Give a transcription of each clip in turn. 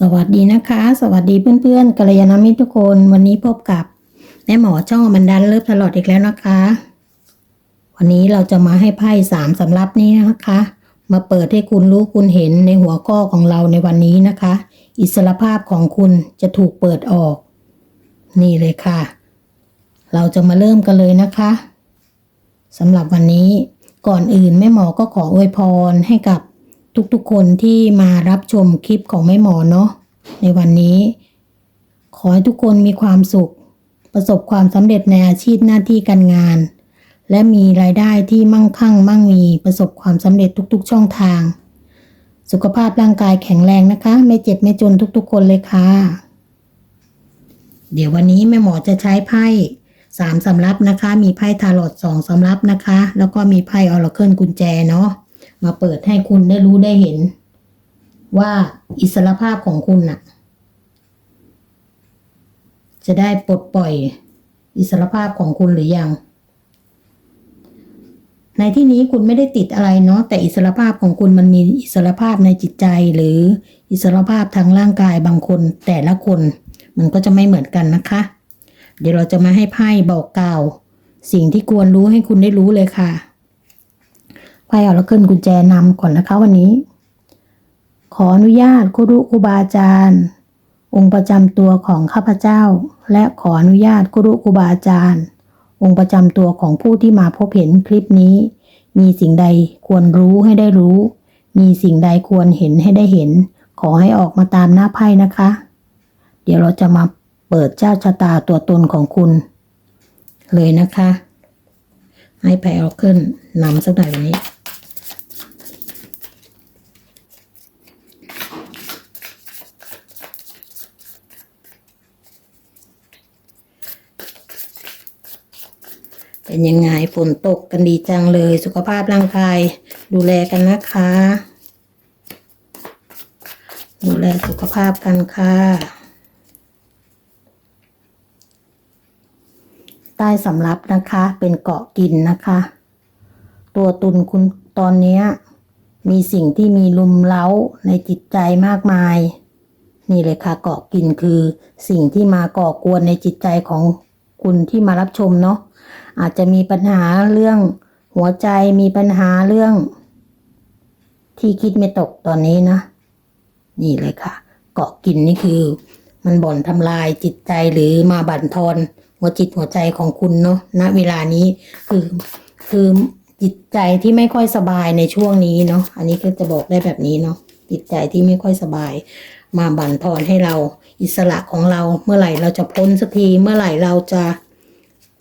สวัสดีนะคะ สวัสดีเพื่อนๆกัลยาณมิตรทุกคน วันนี้พบกับแม่หมอช่องอมันดันเลิฟตลอดอีกแล้วนะคะ วันนี้เราจะมาให้ไพ่สามสำรับนี้นะคะ มาเปิดให้คุณรู้คุณเห็นในหัวข้อของเราในวันนี้นะคะ อิสรภาพของคุณจะถูกเปิดออก นี่เลยค่ะ เราจะมาเริ่มกันเลยนะคะสำหรับวันนี้ก่อนอื่นแม่หมอก็ขออวยพรให้กับ ทุกๆ คนที่มารับชมคลิปของแม่หมอเนาะในวันนี้ ขอให้ทุกคนมีความสุข ประสบความสำเร็จในอาชีพหน้าที่การงาน และมีรายได้ที่มั่งคั่งมั่งมีประสบความสำเร็จทุกๆ ช่องทาง สุขภาพร่างกายแข็งแรงนะคะ ไม่เจ็บไม่จนทุกๆ คนเลยค่ะ เดี๋ยววันนี้แม่หมอจะใช้ไพ่สามสำรับนะคะ มีไพ่ทาโรตสองสำรับนะคะ แล้วก็มีไพ่ออร์เคิลกุญแจเนาะ มาเปิดให้คุณได้รู้ได้เห็น ว่าอิสรภาพของคุณน่ะ จะได้ปลดปล่อยอิสรภาพของคุณหรือยัง ในที่นี้คุณไม่ได้ติดอะไรเนาะแต่อิสรภาพของคุณมันมีอิสรภาพในจิตใจหรืออิสรภาพทางร่างกายบางคนแต่ละคน มันก็จะไม่เหมือนกันนะคะ เดี๋ยวเราจะมาให้ไพ่บอกกล่าว สิ่งที่ควรรู้ให้คุณได้รู้เลยค่ะ ไพ่เอาแล้วขึ้นกุญแจนำก่อนนะคะวันนี้ ขออนุญาตครูครูบาอาจารย์ องค์ประจำตัวของข้าพเจ้า และขออนุญาตครูครูบาอาจารย์ องค์ประจำตัวของผู้ที่มาพบเห็นคลิปนี้ มีสิ่งใดควรรู้ให้ได้รู้ มีสิ่งใดควรเห็นให้ได้เห็น ขอให้ออกมาตามหน้าไพ่นะคะ เดี๋ยวเราจะมาเปิดเจ้าชะตาตัวตนของคุณ เลยนะคะ ให้ไพ่เอาขึ้นนำสักหน่อยวันนี้ เป็นยังไงฝนตกกันดีจังเลย สุขภาพร่างกาย ดูแลกันนะคะ ดูแลสุขภาพกันค่ะใต้สำรับนะคะ เป็นเกาะกินนะคะ ตัวตุนคุณตอนนี้มีสิ่งที่มีลุมเล้าในจิตใจมากมาย นี่เลยค่ะเกาะกินคือสิ่งที่มาก่อกวนในจิตใจของคุณที่มารับชมเนาะ อาจจะมีปัญหาเรื่องหัวใจมีปัญหาเรื่อง ที่คิดไม่ตกตอนนี้นะ นี่เลยค่ะ เกาะกินนี่คือ มันบ่อนทำลายจิตใจหรือมาบั่นทอนหัวจิตหัวใจของคุณเนาะณเวลานี้คือคือจิตใจที่ไม่ค่อยสบายในช่วงนี้เนาะอันนี้ก็จะบอกได้แบบนี้เนาะจิตใจที่ไม่ค่อยสบาย มาบั่นทอนให้เราอิสระของเราเมื่อไหร่เราจะพ้นสักทีเมื่อไหร่เราจะ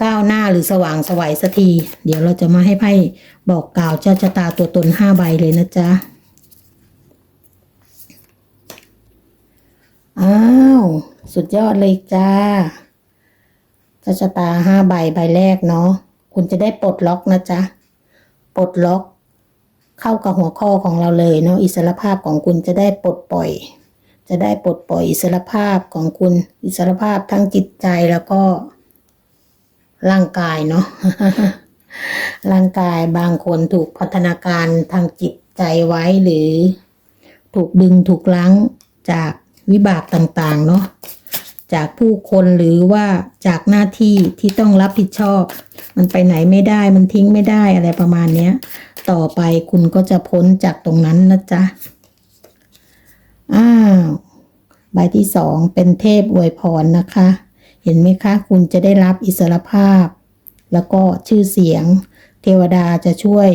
ก้าวหน้าหรือสว่างสวัยสักที เดี๋ยวเราจะมาให้ไพ่บอกกล่าวเจ้าชะตาตัวตนห้าใบเลยนะจ๊ะ อ้าว สุดยอดเลยจ้าเจ้าชะตาห้าใบใบแรกเนาะ คุณจะได้ปลดล็อกนะจ๊ะ ปลดล็อก เข้ากับหัวข้อของเราเลยเนาะ อิสรภาพของคุณจะได้ปลดปล่อย จะได้ปลดปล่อยอิสรภาพของคุณ อิสรภาพทั้งจิตใจแล้วก็ ร่างกายเนาะร่างกายบางคนถูกพัฒนาการทางจิตใจไว้หรือ ถูกดึงถูกล้างจากวิบากต่างๆ เนาะจากผู้คนหรือว่าจากหน้าที่ที่ต้องรับผิดชอบ มันไปไหนไม่ได้มันทิ้งไม่ได้อะไรประมาณเนี้ย ต่อไปคุณก็จะพ้นจากตรงนั้นนะจ๊ะอ้าวใบที่สองเป็นเทพอวยพรนะคะ เห็นไหมคะ คุณจะได้รับอิสรภาพ แล้วก็ชื่อเสียง เทวดาจะช่วย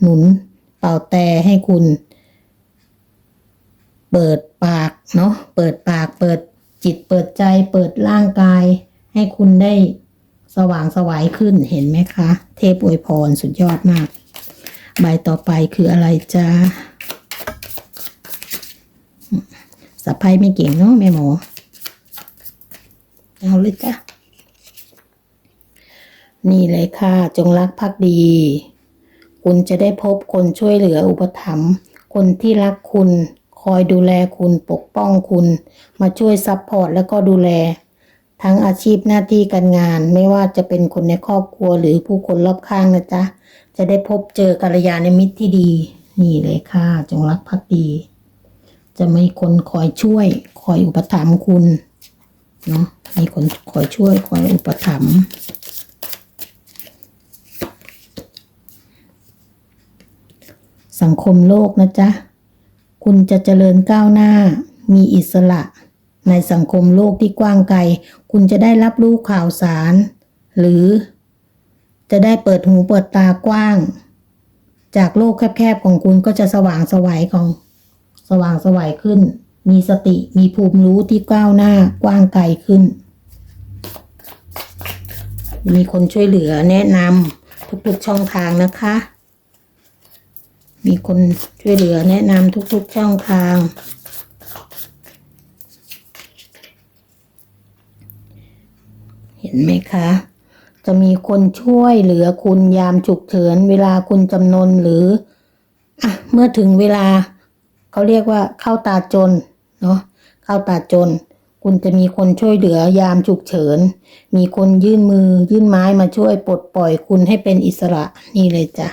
หนุนเป่าแต่ให้คุณ เปิดปากเนาะเปิดปากเปิดจิตเปิดใจเปิดร่างกาย ให้คุณได้สว่างสวายขึ้นเห็นไหมคะ เทพอวยพรสุดยอดมาก ใบต่อไปคืออะไรจ้าสับไพ่ไม่เก่งเนาะแม่หมอ เอาเลยจ้ะ นี่เลยค่ะ จงรักภักดี คุณจะได้พบคนช่วยเหลืออุปถัมภ์คนที่รักคุณ คอยดูแลคุณปกป้องคุณ มาช่วยซัพพอร์ตแล้วก็ดูแล ทั้งอาชีพหน้าที่การงาน ไม่ว่าจะเป็นคนในครอบครัวหรือผู้คนรอบข้างนะจ๊ะ จะได้พบเจอกัลยาณมิตรที่ดี นี่เลยค่ะ จงรักภักดี จะมีคนคอยช่วย คอยอุปถัมภ์คุณ เนาะมีคนคอยช่วยคอยอุปถัมภ์สังคมโลกนะจ๊ะ คุณจะเจริญก้าวหน้า มีอิสระ ในสังคมโลกที่กว้างไกล คุณจะได้รับรู้ข่าวสาร หรือ จะได้เปิดหูเปิดตากว้าง จากโลกแคบๆของคุณก็จะสว่างสวัยของ สว่างสวัยขึ้น มีสติมีภูมิรู้ที่ก้าวหน้ากว้างไกลขึ้น มีคนช่วยเหลือแนะนำทุกๆช่องทางนะคะ มีคนช่วยเหลือแนะนำทุกๆช่องทาง เห็นไหมคะ จะมีคนช่วยเหลือคุณยามฉุกเฉินเวลาคุณจำนนหรืออะเมื่อถึงเวลาเขาเรียกว่าเข้าตาจน เนาะเข้าตาจน คุณจะมีคนช่วยเหลือยามฉุกเฉิน มีคนยื่นมือยื่นไม้มาช่วยปลดปล่อยคุณให้เป็นอิสระนี่เลยจ้ะ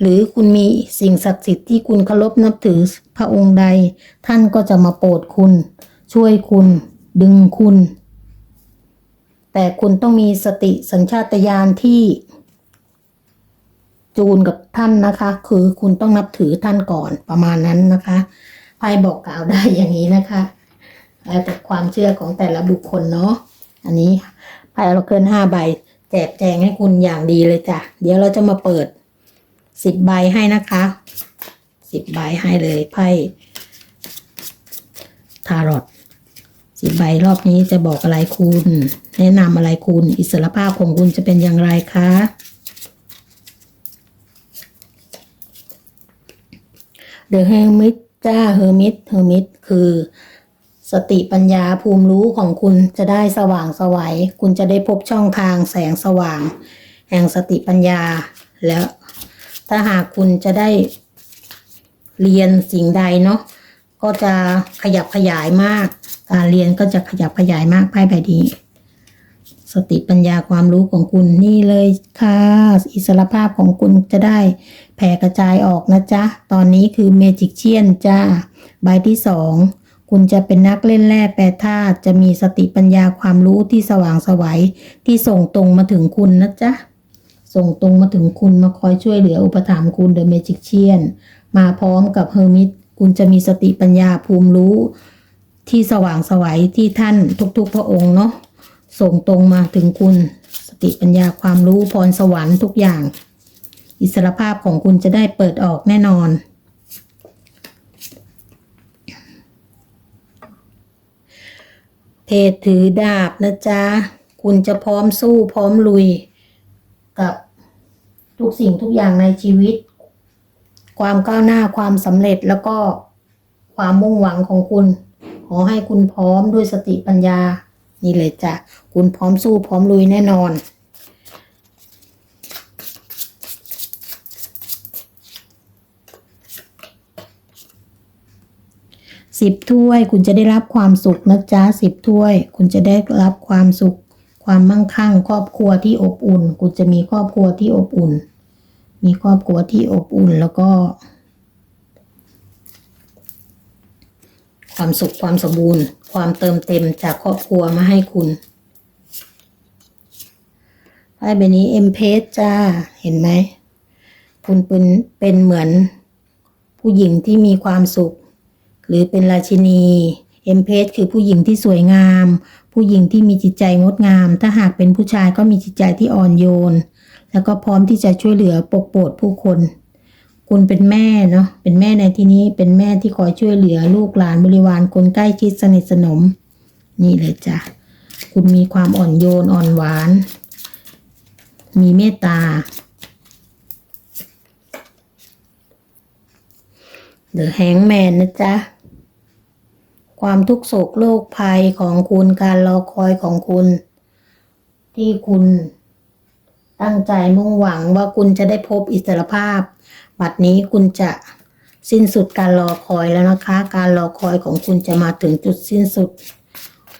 หรือคุณมีสิ่งศักดิ์สิทธิ์ที่คุณเคารพนับถือพระองค์ใด ท่านก็จะมาโปรดคุณ ช่วยคุณ ดึงคุณ แต่คุณต้องมีสติสัญชาตญาณที่ จูนกับท่านนะคะ คือคุณต้องนับถือท่านก่อนประมาณนั้นนะคะ ไพ่บอกกล่าวได้อย่างนี้นะคะแล้วแต่ความเชื่อของแต่ละบุคคลเนาะอันนี้ไพ่เราเกินห้าใบแจกแจงให้คุณอย่างดีเลยจ้ะเดี๋ยวเราจะมาเปิดสิบใบให้นะคะสิบใบให้เลยไพ่ทารอตสิบใบรอบนี้จะบอกอะไรคุณ แนะนำอะไรคุณ อิสรภาพของคุณจะเป็นอย่างไรคะเดอะเฮอร์มิต จ้าเฮอร์มิตเฮอร์มิตคือสติปัญญาภูมิรู้ของคุณจะได้สว่างสวัย คุณจะได้พบช่องทางแสงสว่าง แห่งสติปัญญา แล้วถ้าหากคุณจะได้เรียนสิ่งใดเนาะก็จะขยับขยายมาก การเรียนก็จะขยับขยายมากไพ่ใบนี้ สติปัญญาความรู้ของคุณนี่เลยค่ะ อิสรภาพของคุณจะได้แผ่กระจายออกนะจ๊ะ ตอนนี้คือเมจิกเชียนจ้า ใบที่สองคุณจะเป็นนักเล่นแร่แปรธาตุจะมีสติปัญญาความรู้ที่สว่างสวัยที่ส่งตรงมาถึงคุณนะจ๊ะ ส่งตรงมาถึงคุณมาคอยช่วยเหลืออุปถัมภ์คุณเดอะเมจิกเชียนมาพร้อมกับเฮอร์มิตคุณจะมีสติปัญญาภูมิรู้ ที่สว่างสวัยที่ท่านทุกๆพระองค์เนาะ ส่งตรงมาถึงคุณ สติปัญญาความรู้พรสวรรค์ทุกอย่าง อิสรภาพของคุณจะได้เปิดออกแน่นอนเพจถือดาบนะจ๊ะ คุณจะพร้อมสู้พร้อมลุย กับทุกสิ่งทุกอย่างในชีวิต ความก้าวหน้าความสำเร็จแล้วก็ความมุ่งหวังของคุณ ขอให้คุณพร้อมด้วยสติปัญญา นี่เลยจ้ะคุณพร้อมสู้พร้อมลุยแน่นอน สิบถ้วยคุณจะได้รับความสุขนะจ๊ะสิบถ้วย คุณจะได้รับความสุข ความมั่งคั่ง ครอบครัวที่อบอุ่น คุณจะมีครอบครัวที่อบอุ่น มีครอบครัวที่อบอุ่นแล้วก็ ความสุขความสมบูรณ์ ความเติมเต็มจากครอบครัวมาให้คุณไพ่ใบนี้เอ็มเพสจ้าเห็นไหม คุณเป็นเป็นเหมือนผู้หญิงที่มีความสุข หรือเป็นราชินีเอ็มเพสคือผู้หญิงที่สวยงาม ผู้หญิงที่มีจิตใจงดงาม ถ้าหากเป็นผู้ชายก็มีจิตใจที่อ่อนโยน แล้วก็พร้อมที่จะช่วยเหลือปกโปดผู้คน คุณเป็นแม่เนาะเป็นแม่ในที่นี้เป็นแม่ที่คอยช่วยเหลือลูกหลานบริวารคนใกล้ชิดสนิทสนม นี่เลยจ้ะคุณมีความอ่อนโยนอ่อนหวาน มีเมตตาเดอะแฮงแมนนะจ๊ะความทุกข์โศกโรคภัยของคุณการรอคอยของคุณ ที่คุณตั้งใจมุ่งหวังว่าคุณจะได้พบอิสรภาพ บัดนี้คุณจะสิ้นสุดการรอคอยแล้วนะคะ การรอคอยของคุณจะมาถึงจุดสิ้นสุด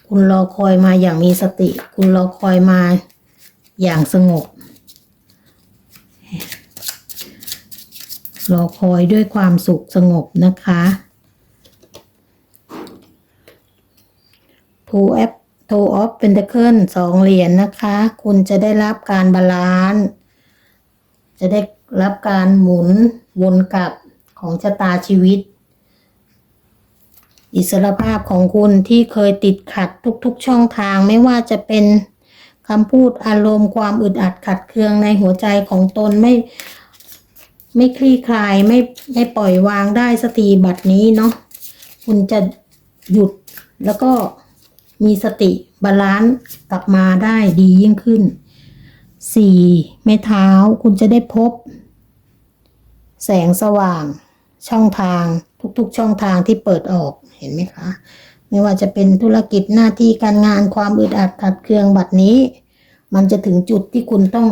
คุณรอคอยมาอย่างมีสติ คุณรอคอยมาอย่างสงบ รอคอยด้วยความสุขสงบนะคะ two app two of pentacle สองเหรียญนะคะ คุณจะได้รับการบาลานซ์จะได้ รับการหมุนวนกลับของชะตาชีวิต อิสรภาพของคุณที่เคยติดขัดทุกๆช่องทางไม่ว่าจะเป็นคำพูดอารมณ์ความอึดอัดขัดเคืองในหัวใจของตนไม่ไม่คลี่คลายไม่ไม่ปล่อยวางได้สติบัดนี้เนาะคุณจะหยุดแล้วก็มีสติบาลานซ์กลับมาได้ดียิ่งขึ้นสี่ไม้เท้าคุณจะได้พบ แสงสว่าง ช่องทางทุกๆ ช่องทางที่เปิดออกเห็นไหมคะ ไม่ว่าจะเป็นธุรกิจหน้าที่การงานความอึดอัดขัดเคืองบัดนี้ มันจะถึงจุดที่คุณต้อง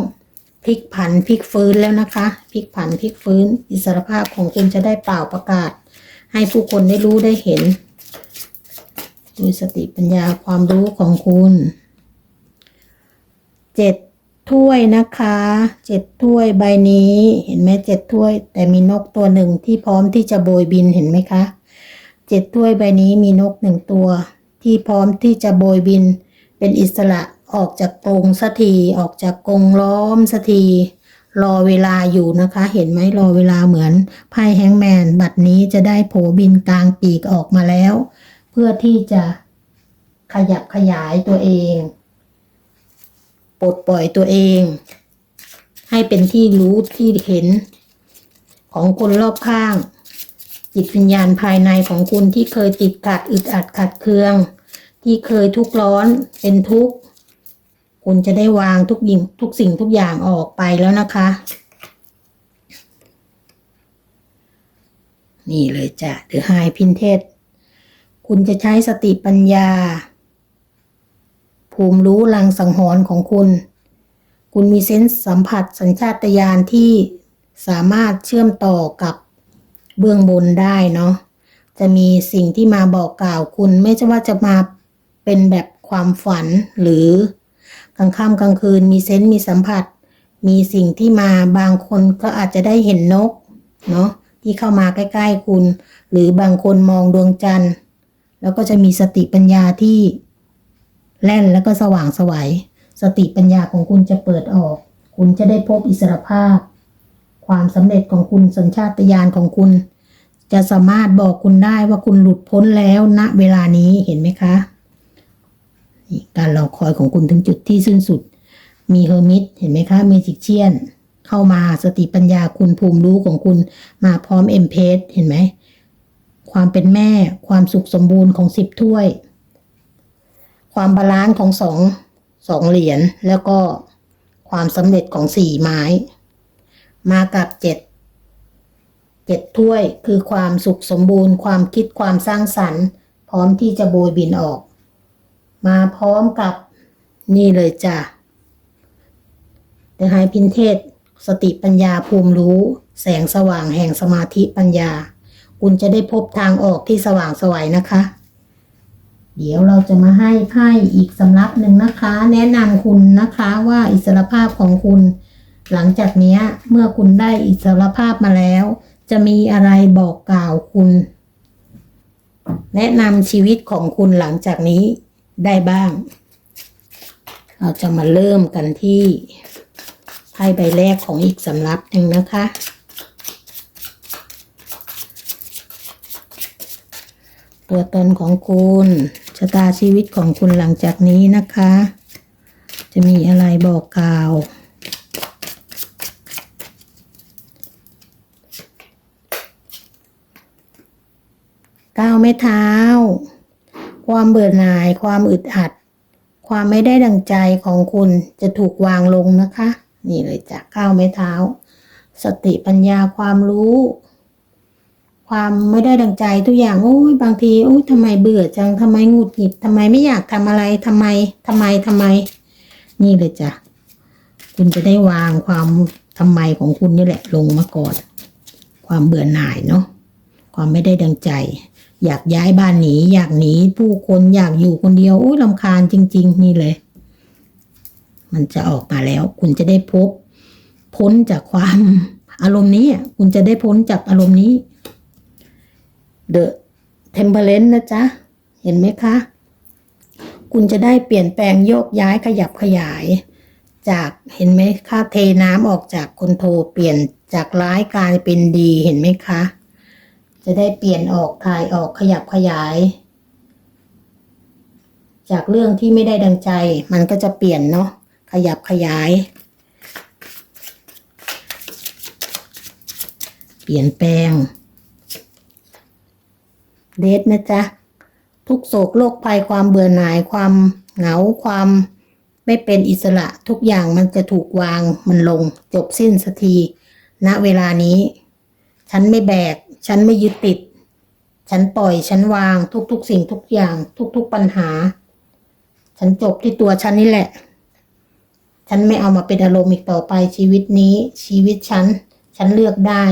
พลิกผันพลิกฟื้นแล้วนะคะพลิกผันพลิกฟื้น อิสรภาพของคุณจะได้เปล่าประกาศ ให้ผู้คนได้รู้ได้เห็นด้วยสติปัญญาความรู้ของคุณเจ็ด ถ้วยนะคะเจ็ดถ้วยใบนี้ เห็นไหมเจ็ดถ้วย แต่มีนกตัวหนึ่งที่พร้อมที่จะโบยบินเห็นไหมคะเจ็ดถ้วยใบนี้มีนกหนึ่งตัว ที่พร้อมที่จะโบยบิน เป็นอิสระออกจากกรงสักทีออกจากกรงล้อมสักทีรอเวลาอยู่นะคะ เห็นไหมรอเวลาเหมือนไพ่แฮงแมน บัดนี้จะได้โผบินกลางปีกออกมาแล้ว เพื่อที่จะขยับขยายตัวเอง ปลดปล่อยตัวเอง ให้เป็นที่รู้ที่เห็น ของคนรอบข้าง จิตวิญญาณภายในของคุณที่เคยติดขัดอึดอัดขัดเคือง ที่เคยทุกข์ร้อนเป็นทุกข์คุณจะได้วางทุกยิงทุกสิ่งทุกอย่างออกไปแล้วนะคะ นี่เลยจ้ะเดอไฮพินเทสคุณจะใช้สติปัญญา ภูมิรู้ลังสังหรณ์ของคุณ คุณมีเซนส์สัมผัสสัญชาตญาณที่สามารถเชื่อมต่อกับเบื้องบนได้เนาะ จะมีสิ่งที่มาบอกกล่าวคุณไม่ใช่ว่าจะมาเป็นแบบความฝันหรือกลางค่ำกลางคืนมีเซนส์มีสัมผัส มีสิ่งที่มาบางคนก็อาจจะได้เห็นนกเนาะที่เข้ามาใกล้ ๆ คุณ หรือบางคนมองดวงจันทร์ แล้วก็จะมีสติปัญญาที่ แล่นแล้วก็สว่างสวัย สติปัญญาของคุณจะเปิดออก คุณจะได้พบอิสรภาพ ความสำเร็จของคุณสัญชาตญาณของคุณ จะสามารถบอกคุณได้ว่าคุณหลุดพ้นแล้วณเวลานี้เห็นไหมคะ การรอคอยของคุณถึงจุดที่สิ้นสุด มีเฮอร์มิตเห็นไหมคะเมจิกเชียน เข้ามาสติปัญญาคุณภูมิรู้ของคุณมาพร้อมเอ็มเพสเห็นไหมความเป็นแม่ความสุขสมบูรณ์ของสิบถ้วย ความบาลานซ์ของสองสองเหรียญแล้วก็ความสำเร็จของสี่ไม้ มากับเจ็ดเจ็ดถ้วยคือความสุขสมบูรณ์ ความคิดความสร้างสรรค์ พร้อมที่จะโบยบินออก มาพร้อมกับนี่เลยจ้ะเดอะไฮพินเทสสติปัญญาภูมิรู้ แสงสว่างแห่งสมาธิปัญญา คุณจะได้พบทางออกที่สว่างสวัยนะคะ เดี๋ยวเราจะมาให้ไพ่อีกสำรับหนึ่งนะคะ แนะนำคุณนะคะว่าอิสรภาพของคุณ หลังจากนี้เมื่อคุณได้อิสรภาพมาแล้ว จะมีอะไรบอกกล่าวคุณ แนะนำชีวิตของคุณหลังจากนี้ได้บ้าง เราจะมาเริ่มกันที่ไพ่ใบแรกของอีกสำรับหนึ่งนะคะตัวตนของคุณ ชะตาชีวิตของคุณหลังจากนี้นะคะ จะมีอะไรบอกกล่าว ก้าวไม่เท้า ความเบื่อหน่าย ความอึดอัด ความไม่ได้ดังใจของคุณจะถูกวางลงนะคะ นี่เลยจ้ะก้าวไม่เท้า สติปัญญาความรู้ ความไม่ได้ดังใจทุกอย่างโอ้ยบางทีโอ้ยทำไมเบื่อจังทำไมหงุดหงิดทำไมไม่อยากทำอะไรทำไมทำไมทำไม นี่เลยจ้ะคุณจะได้วางความทำไมของคุณนี่แหละลงมาก่อน ความเบื่อหน่ายเนาะความไม่ได้ดังใจ อยากย้ายบ้านหนีอยากหนีผู้คนอยากอยู่คนเดียวโอ้ยลำคาญจริง ๆ นี่เลย มันจะออกมาแล้ว คุณจะได้พบ พ้นจากความอารมณ์นี้คุณจะได้พ้นจากอารมณ์นี้ The Temperance นะจ๊ะ เห็นไหมคะ คุณจะได้เปลี่ยนแปลงโยกย้ายขยับขยาย จากเห็นไหมคะเทน้ำออกจากคนโทเปลี่ยนจากร้ายกลายเป็นดีเห็นไหมคะ จะได้เปลี่ยนออกถ่ายออกขยับขยาย จากเรื่องที่ไม่ได้ดังใจ มันก็จะเปลี่ยนเนาะขยับขยายเปลี่ยนแปลง เดทนะจ๊ะ ทุกโศกโรคภัยความเบื่อหน่ายความเหงาความไม่เป็นอิสระทุกอย่างมันจะถูกวางมันลง จบสิ้นสักทีณเวลานี้ ฉันไม่แบก ฉันไม่ยึดติด ฉันปล่อยฉันวางทุกๆ สิ่งทุกอย่าง ทุกๆปัญหา ฉันจบที่ตัวฉันนี่แหละ ฉันไม่เอามาเป็นอารมณ์อีกต่อไปชีวิตนี้ ชีวิตฉัน ฉันเลือกได้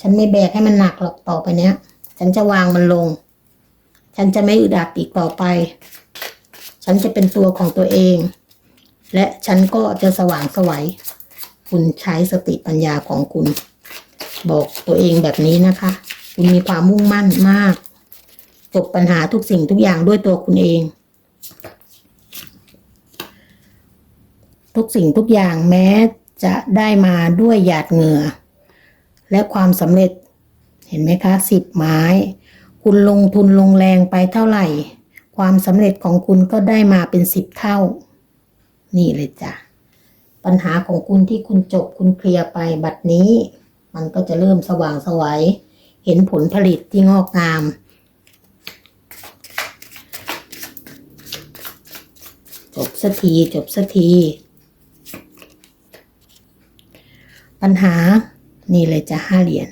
ฉันไม่แบกให้มันหนักหรอกต่อไปเนี้ย ฉันจะวางมันลง ฉันจะไม่อึดอัดอีกต่อไป ฉันจะเป็นตัวของตัวเอง และฉันก็จะสว่างไสวัย คุณใช้สติปัญญาของคุณ บอกตัวเองแบบนี้นะคะ คุณมีความมุ่งมั่นมาก จบปัญหาทุกสิ่งทุกอย่างด้วยตัวคุณเอง ทุกสิ่งทุกอย่างแม้จะได้มาด้วยหยาดเหงื่อ และความสำเร็จ เห็นไหมคะสิบไม้ คุณลงทุนลงแรงไปเท่าไหร่ ความสำเร็จของคุณก็ได้มาเป็นสิบเท่า นี่เลยจ้ะ ปัญหาของคุณที่คุณจบคุณเคลียร์ไปบัดนี้ มันก็จะเริ่มสว่างไสวัย เห็นผลผลิตที่งอกงามจบสักทีจบสักที ปัญหานี่เลยจ้ะห้าเหรียญ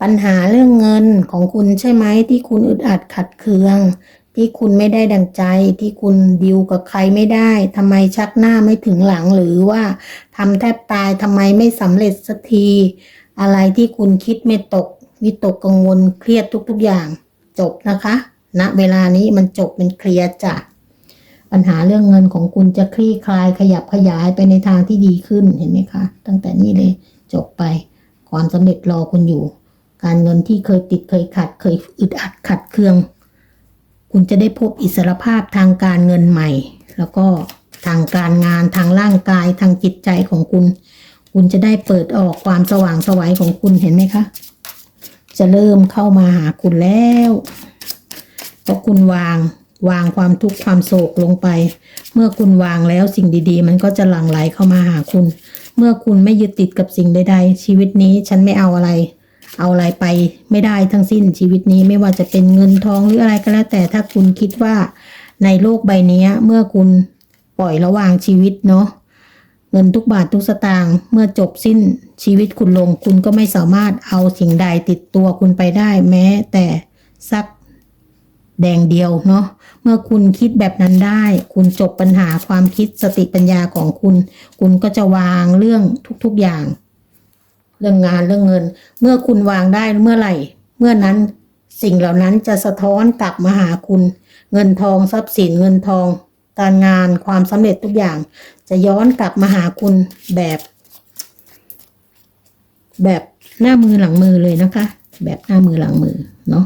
ปัญหาเรื่องเงินของคุณใช่ไหมที่คุณอึดอัดขัดเคือง ที่คุณไม่ได้ดังใจ ที่คุณดิวกับใครไม่ได้ทำไมชักหน้าไม่ถึงหลังหรือว่าทำแทบตายทำไมไม่สำเร็จสักที อะไรที่คุณคิดไม่ตก วิตกกังวลเครียดทุก ๆอย่าง จบนะคะณเวลานี้มันจบเป็นเคลียร์จ้ะปัญหาเรื่องเงินของคุณจะคลี่คลายขยับขยายไปในทางที่ดีขึ้นเห็นไหมคะ ตั้งแต่นี้เลยจบไปความสำเร็จรอคุณอยู่ การเงินที่เคยติดเคยขัด เคยอึดอัดขัดเคือง คุณจะได้พบอิสรภาพทางการเงินใหม่ แล้วก็ทางการงานทางร่างกายทางจิตใจของคุณ คุณจะได้เปิดออกความสว่างสวัยของคุณเห็นไหมคะ จะเริ่มเข้ามาหาคุณแล้วเพราะคุณวางวางความทุกข์ความโศกลงไป เมื่อคุณวางแล้วสิ่งดีๆ มันก็จะหลั่งไหลเข้ามาหาคุณ เมื่อคุณไม่ยึดติดกับสิ่งใดๆ ชีวิตนี้ฉันไม่เอาอะไร เอาอะไรไปไม่ได้ทั้งสิ้นชีวิตนี้ไม่ว่าจะเป็นเงินทองหรืออะไรก็แล้ว แต่ถ้าคุณคิดว่าในโลกใบนี้เมื่อคุณปล่อยระหว่างชีวิตเนาะเงินทุกบาททุกสตางค์เมื่อจบสิ้นชีวิตคุณลง คุณก็ไม่สามารถเอาสิ่งใดติดตัวคุณไปได้ แม้แต่สักแดงเดียวเนาะเมื่อคุณคิดแบบนั้นได้ คุณจบปัญหาความคิดสติปัญญาของคุณ คุณก็จะวางเรื่องทุกๆอย่าง เรื่องงานเรื่องเงิน เมื่อคุณวางได้เมื่อไหร่ เมื่อนั้นสิ่งเหล่านั้นจะสะท้อนกลับมาหาคุณ เงินทองทรัพย์สินเงินทอง การงานความสำเร็จทุกอย่าง จะย้อนกลับมาหาคุณแบบ แบบหน้ามือหลังมือเลยนะคะ แบบหน้ามือหลังมือเนาะ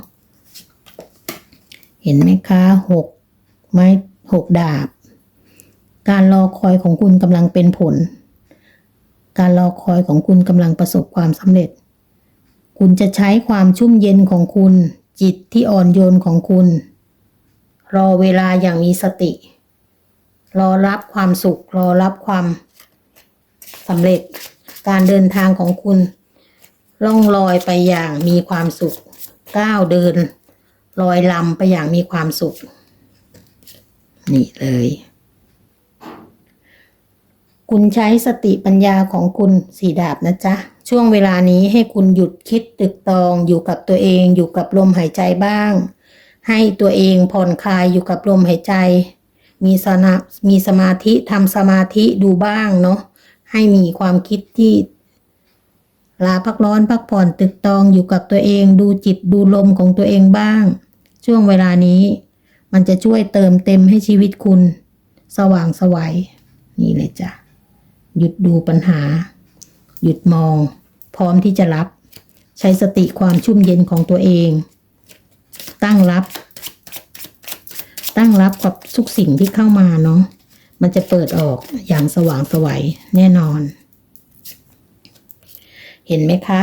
เห็นไหมคะหกไม้หกดาบ การรอคอยของคุณกำลังเป็นผล การรอคอยของคุณกำลังประสบความสำเร็จ คุณจะใช้ความชุ่มเย็นของคุณ จิตที่อ่อนโยนของคุณ รอเวลาอย่างมีสติ รอรับความสุข รอรับความสำเร็จ การเดินทางของคุณ ล่องลอยไปอย่างมีความสุข ก้าวเดินลอยลำไปอย่างมีความสุข นี่เลย คุณใช้สติปัญญาของคุณสีดาบนะจ๊ะ ช่วงเวลานี้ให้คุณหยุดคิดตึกตองอยู่กับตัวเองอยู่กับลมหายใจบ้าง ให้ตัวเองผ่อนคลายอยู่กับลมหายใจ มีสนมีสมาธิทำสมาธิดูบ้างเนาะให้มีความคิดที่ลาพักร้อนพักผ่อนตึกตองอยู่กับตัวเองดูจิตดูลมของตัวเองบ้าง ช่วงเวลานี้ มันจะช่วยเติมเต็มให้ชีวิตคุณ สว่างสวัยนี่เลยจ้ะ หยุดดูปัญหา หยุดมอง พร้อมที่จะรับ ใช้สติความชุ่มเย็นของตัวเอง ตั้งรับ ตั้งรับกับทุกสิ่งที่เข้ามาเนาะมันจะเปิดออกอย่างสว่างไสวัยแน่นอน เห็นไหมคะ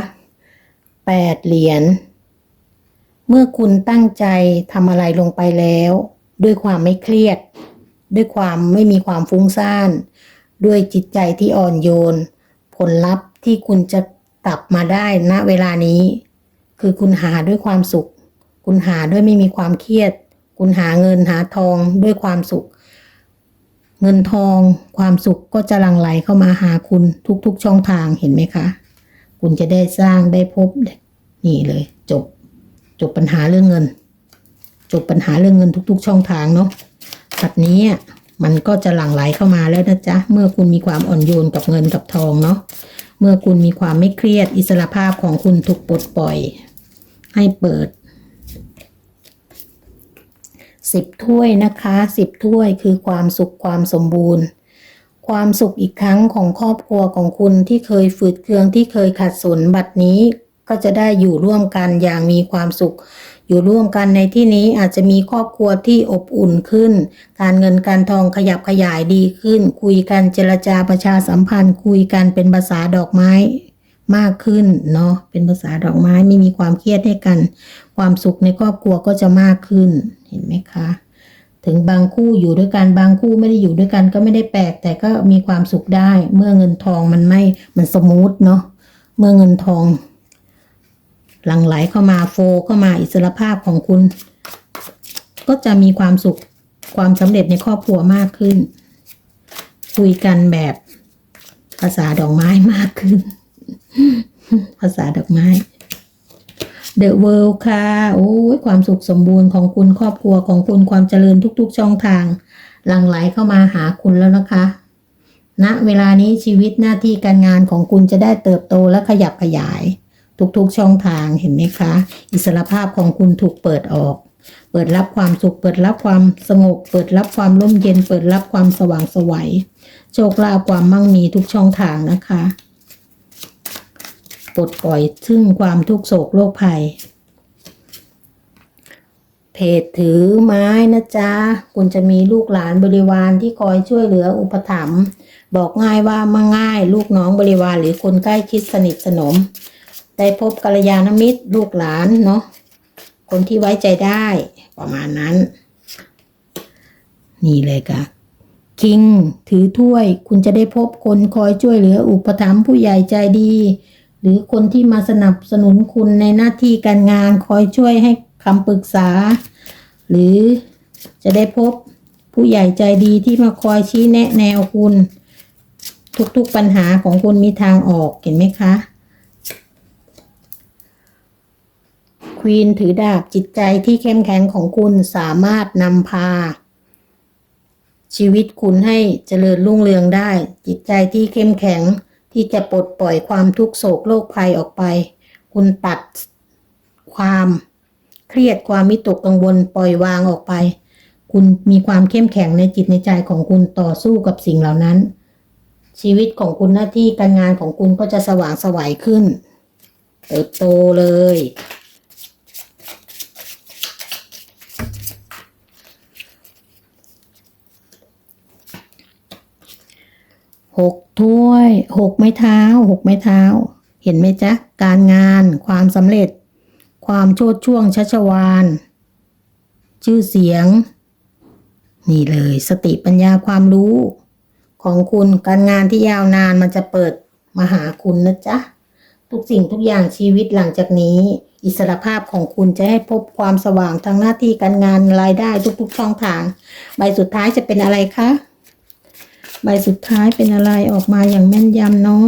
แปดเหรียญเมื่อคุณตั้งใจทำอะไรลงไปแล้ว ด้วยความไม่เครียด ด้วยความไม่มีความฟุ้งซ่าน ด้วยจิตใจที่อ่อนโยน ผลลัพธ์ที่คุณจะกลับมาได้ณเวลานี้ คือคุณหาด้วยความสุข คุณหาด้วยไม่มีความเครียด คุณหาเงินหาทองด้วยความสุข เงินทองความสุขก็จะหลั่งไหลเข้ามาหาคุณทุกๆช่องทางเห็นไหมคะ คุณจะได้สร้างได้พบนี่เลย จบ จบปัญหาเรื่องเงิน จบปัญหาเรื่องเงินทุก ๆ ช่องทางเนาะตัดนี้อะ มันก็จะหลั่งไหลเข้ามาแล้วนะจ๊ะ เมื่อคุณมีความอ่อนโยนกับเงินกับทองเนาะ เมื่อคุณมีความไม่เครียดอิสระภาพของคุณถูกปลดปล่อย ให้เปิดสิบถ้วยนะคะสิบถ้วยคือความสุขความสมบูรณ์ ความสุขอีกครั้งของครอบครัวของคุณที่เคยฝืดเคืองที่เคยขัดสนบัดนี้ ก็จะได้อยู่ร่วมกันอย่างมีความสุข อยู่ร่วมกันในที่นี้อาจจะมีครอบครัวที่อบอุ่นขึ้น การเงินการทองขยับขยายดีขึ้น คุยกันเจรจาประชาสัมพันธ์ คุยกันเป็นภาษาดอกไม้มากขึ้นเนาะเป็นภาษาดอกไม้ไม่มีความเครียดให้กัน ความสุขในครอบครัวก็จะมากขึ้นเห็นไหมคะถึงบางคู่อยู่ด้วยกันบางคู่ไม่ได้อยู่ด้วยกันก็ไม่ได้แปลก แต่ก็มีความสุขได้ เมื่อเงินทองมันไม่มันสมูทเนาะเมื่อเงินทอง หลั่งไหลเข้ามาโฟเข้ามาอิสรภาพของคุณ ก็จะมีความสุขความสำเร็จในครอบครัวมากขึ้น คุยกันแบบภาษาดอกไม้มากขึ้น ภาษาดอกไม้ The World ค่ะ โอ้ยความสุขสมบูรณ์ของคุณครอบครัวของคุณความเจริญทุก ๆ ช่องทาง หลั่งไหลเข้ามาหาคุณแล้วนะคะณเวลานี้ชีวิตหน้าที่การงานของคุณจะได้เติบโตและขยับขยาย ทุกๆช่องทางเห็นไหมคะ อิสรภาพของคุณถูกเปิดออก เปิดรับความสุข เปิดรับความสงบ เปิดรับความร่มเย็น เปิดรับความสว่างไสวัยโชคลาภความมั่งมีทุกช่องทางนะคะปลดปล่อยซึ่งความทุกโศกโรคภัย เพจถือไม้นะจ๊ะ คุณจะมีลูกหลานบริวารที่คอยช่วยเหลืออุปถัมภ์บอกง่ายว่ามาง่าย ลูกน้องบริวารหรือคนใกล้ชิดสนิทสนม ได้พบกัลยาณมิตรลูกหลานเนาะคนที่ไว้ใจได้ประมาณนั้น นี่เลยค่ะคิงถือถ้วย คุณจะได้พบคนคอยช่วยเหลืออุปถัมภ์ผู้ใหญ่ใจดี หรือคนที่มาสนับสนุนคุณในหน้าที่การงานคอยช่วยให้คำปรึกษา หรือจะได้พบผู้ใหญ่ใจดีที่มาคอยชี้แนะแนวคุณ ทุกๆปัญหาของคุณมีทางออกเห็นไหมคะ ควีนถือดาบจิตใจที่เข้มแข็งของคุณสามารถนำพา ชีวิตคุณให้เจริญรุ่งเรืองได้ จิตใจที่เข้มแข็งที่จะปลดปล่อยความทุกโศกโรคภัยออกไป คุณตัดความเครียดความมิตกกังวลปล่อยวางออกไป คุณมีความเข้มแข็งในจิตในใจของคุณต่อสู้กับสิ่งเหล่านั้น ชีวิตของคุณหน้าที่การงานของคุณก็จะสว่างสวัยขึ้นเติบโตเลย หกถ้วยหกไม้เท้าหกไม้เท้า เห็นไหมจ๊ะ การงาน ความสำเร็จ ความโชดช่วงชัชวาน ชื่อเสียง นี่เลยสติปัญญาความรู้ ของคุณการงานที่ยาวนานมันจะเปิดมาหาคุณนะจ๊ะ ทุกสิ่งทุกอย่างชีวิตหลังจากนี้ อิสรภาพของคุณจะให้พบความสว่างทางหน้าที่การงานรายได้ทุกๆช่องทาง ใบสุดท้ายจะเป็นอะไรคะ ใบสุดท้ายเป็นอะไรออกมาอย่างแม่นยำเนาะ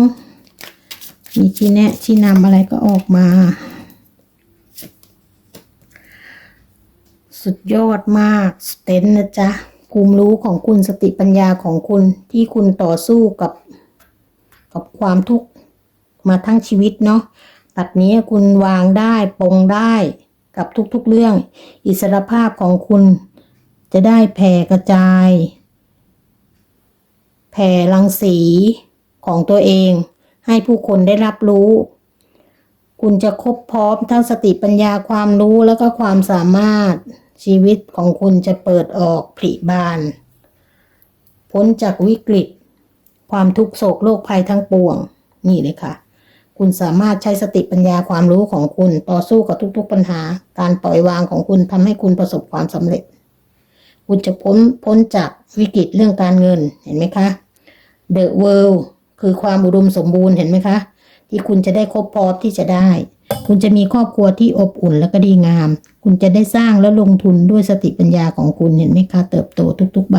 มีชี้แนะชี้นำอะไรก็ออกมา สุดยอดมากสเตนนะจ๊ะภูมิรู้ของคุณสติปัญญาของคุณที่คุณต่อสู้กับ กับความทุกข์มาทั้งชีวิตเนาะตัดนี้คุณวางได้ปลงได้กับทุกๆเรื่อง อิสรภาพของคุณจะได้แผ่กระจาย แผ่รังสีของตัวเอง ให้ผู้คนได้รับรู้ คุณจะครบพร้อมทั้งสติปัญญาความรู้แล้วก็ความสามารถชีวิตของคุณจะเปิดออกผลิบาน พ้นจากวิกฤต ความทุกข์โศกโรคภัยทั้งปวง นี่เลยค่ะ คุณสามารถใช้สติปัญญาความรู้ของคุณต่อสู้กับทุกๆปัญหา การปล่อยวางของคุณทำให้คุณประสบความสำเร็จ คุณจะพ้นพ้นจากวิกฤตเรื่องการเงินเห็นไหมคะ The World คือความอุดมสมบูรณ์เห็นไหมคะ ที่คุณจะได้ครบพร้อมที่จะได้ คุณจะมีครอบครัวที่อบอุ่นและก็ดีงาม คุณจะได้สร้างและลงทุนด้วยสติปัญญาของคุณเห็นไหมคะ เติบโตทุกๆใบ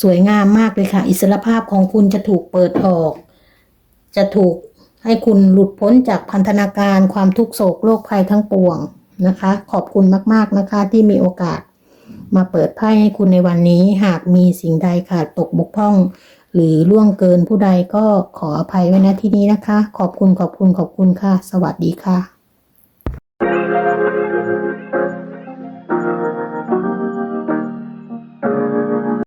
สวยงามมากเลยค่ะ อิสรภาพของคุณจะถูกเปิดออก จะถูกให้คุณหลุดพ้นจากพันธนาการความทุกโศกโรคภัยทั้งปวงนะคะ ขอบคุณมาก ๆ นะคะที่มีโอกาส มาเปิดไพ่ให้คุณในวันนี้หากมีสิ่งใดขาดตกบกพร่อง หรือล่วงเกินผู้ใดก็ขออภัยไว้ณที่นี้นะคะ ขอบคุณขอบคุณขอบคุณค่ะ สวัสดีค่ะ